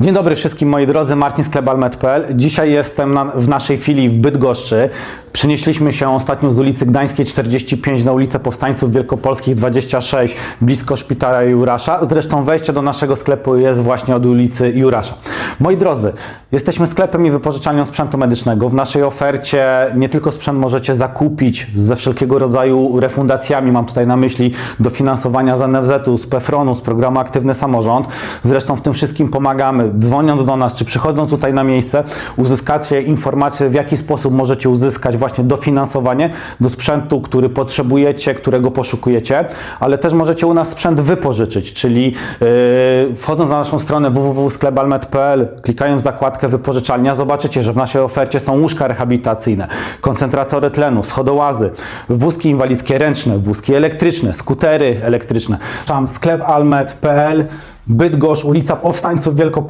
Dzień dobry wszystkim moi drodzy, Marcin Sklebalmet.pl. Dzisiaj jestem na, w naszej filii w Bydgoszczy. Przenieśliśmy się ostatnio z ulicy Gdańskiej 45 na ulicę Powstańców Wielkopolskich 26 blisko szpitala Jurasza. Zresztą wejście do naszego sklepu jest właśnie od ulicy Jurasza. Moi drodzy, jesteśmy sklepem i wypożyczalnią sprzętu medycznego. W naszej ofercie nie tylko sprzęt możecie zakupić ze wszelkiego rodzaju refundacjami, mam tutaj na myśli dofinansowania z NFZ-u, z PFRON-u, z programu Aktywny Samorząd. Zresztą w tym wszystkim pomagamy. Dzwoniąc do nas, czy przychodząc tutaj na miejsce, uzyskacie informację, w jaki sposób możecie uzyskać właśnie dofinansowanie do sprzętu, który potrzebujecie, którego poszukujecie, ale też możecie u nas sprzęt wypożyczyć, czyli yy, wchodząc na naszą stronę www.sklebalmet.pl, klikając zakładkę wypożyczalnia, zobaczycie, że w naszej ofercie są łóżka rehabilitacyjne, koncentratory tlenu, schodołazy, wózki inwalidzkie ręczne, wózki elektryczne, skutery elektryczne. Tam sklepalmet.pl Bydgoszcz, ulica Powstańców Wielkopolskich.